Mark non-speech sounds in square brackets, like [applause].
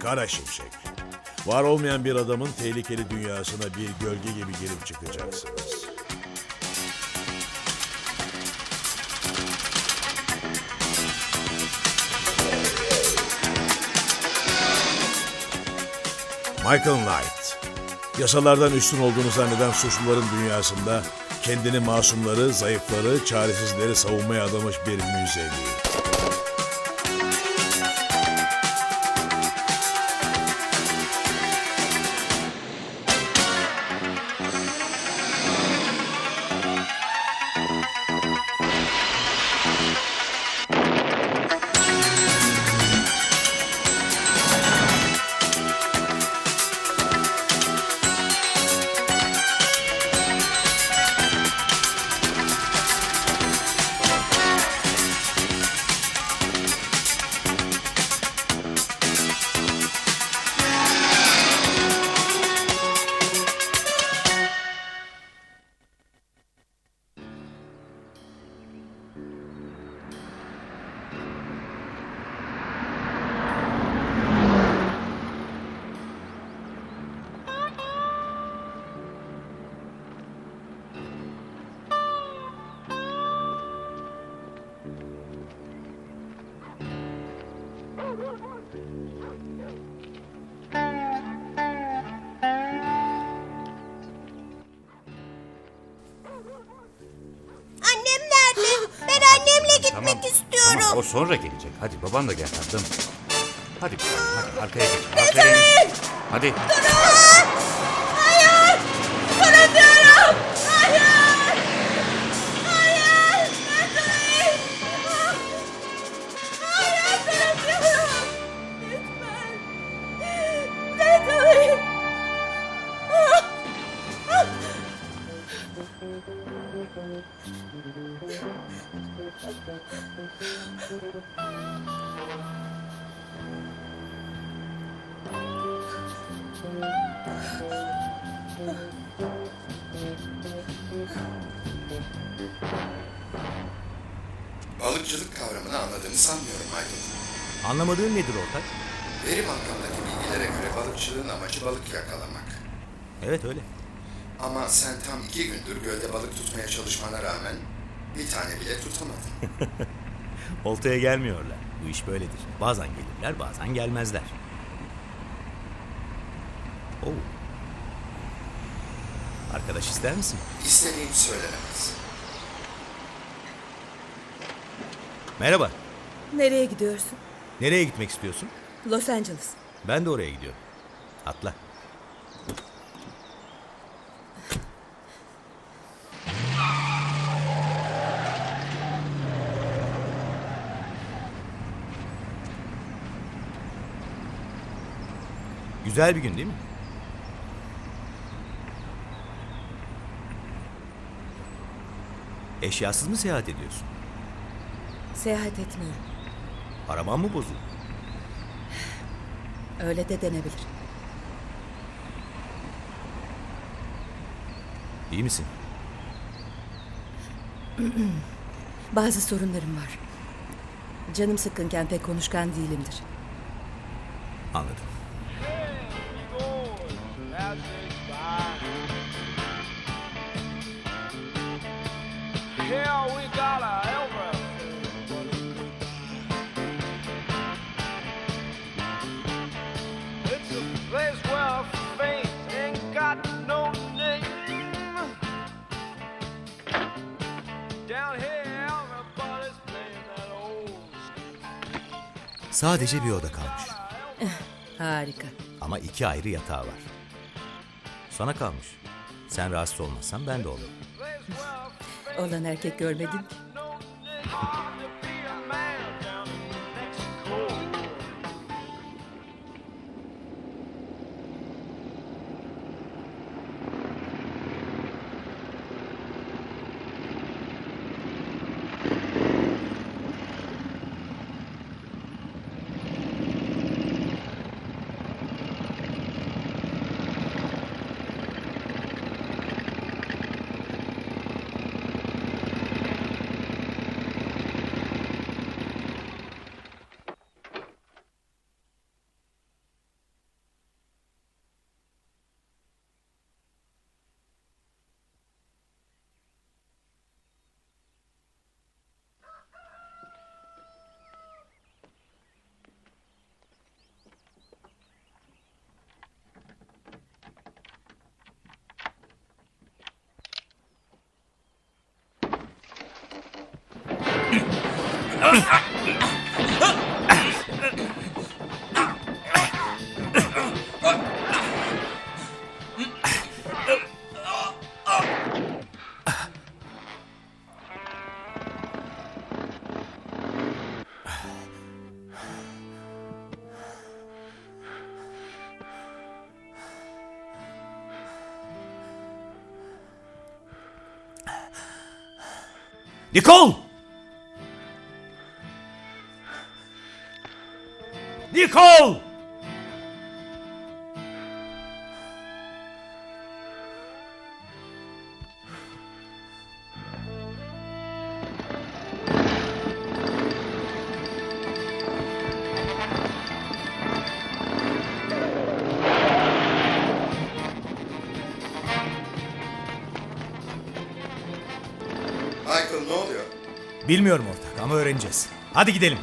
Kara Şimşek. Var olmayan bir adamın tehlikeli dünyasına bir gölge gibi girip çıkacaksınız. Michael Knight. Yasalardan üstün olduğunu zanneden suçluların dünyasında kendini masumları, zayıfları, çaresizleri savunmaya adamış bir müzevi. Annem nerede? Ben annemle gitmek Tamam. istiyorum. Tamam, o sonra gelecek. Hadi baban da gel tatlım. Hadi, hadi arkaya geç. Aferin. Hadi. Hayır! Balıkçılık kavramını anladığını sanmıyorum Michael. Anlamadığın nedir ortak? Veri bankamdaki bilgilere göre balıkçılığın amacı balık yakalamak. Evet öyle. Ama sen tam iki gündür gölde balık tutmaya çalışmana rağmen bir tane bile tutamadın. [laughs] Oltaya gelmiyorlar. Bu iş böyledir. Bazen gelirler bazen gelmezler. Oo. Arkadaş ister misin? İstediğim söylenemez. Merhaba. Nereye gidiyorsun? Nereye gitmek istiyorsun? Los Angeles. Ben de oraya gidiyorum. Atla. Güzel bir gün değil mi? Eşyasız mı seyahat ediyorsun? Seyahat etmiyorum. Araban mı bozuldu? Öyle de denebilir. İyi misin? [clears throat] Bazı sorunlarım var. Canım sıkkınken pek konuşkan değilimdir. Anladım. Yeah, we got a everything. It's a place where faith ain't got no name. Down here, everybody's playing that old Sadece bir oda kalmış. Harika. Ama iki ayrı yatağı var. Sana kalmış. Sen rahatsız olmazsan ben de olurum. Olan erkek görmedim ki. [laughs] Nicole! Nicole! Michael ne oluyor? Bilmiyorum ortak ama öğreneceğiz. Hadi gidelim.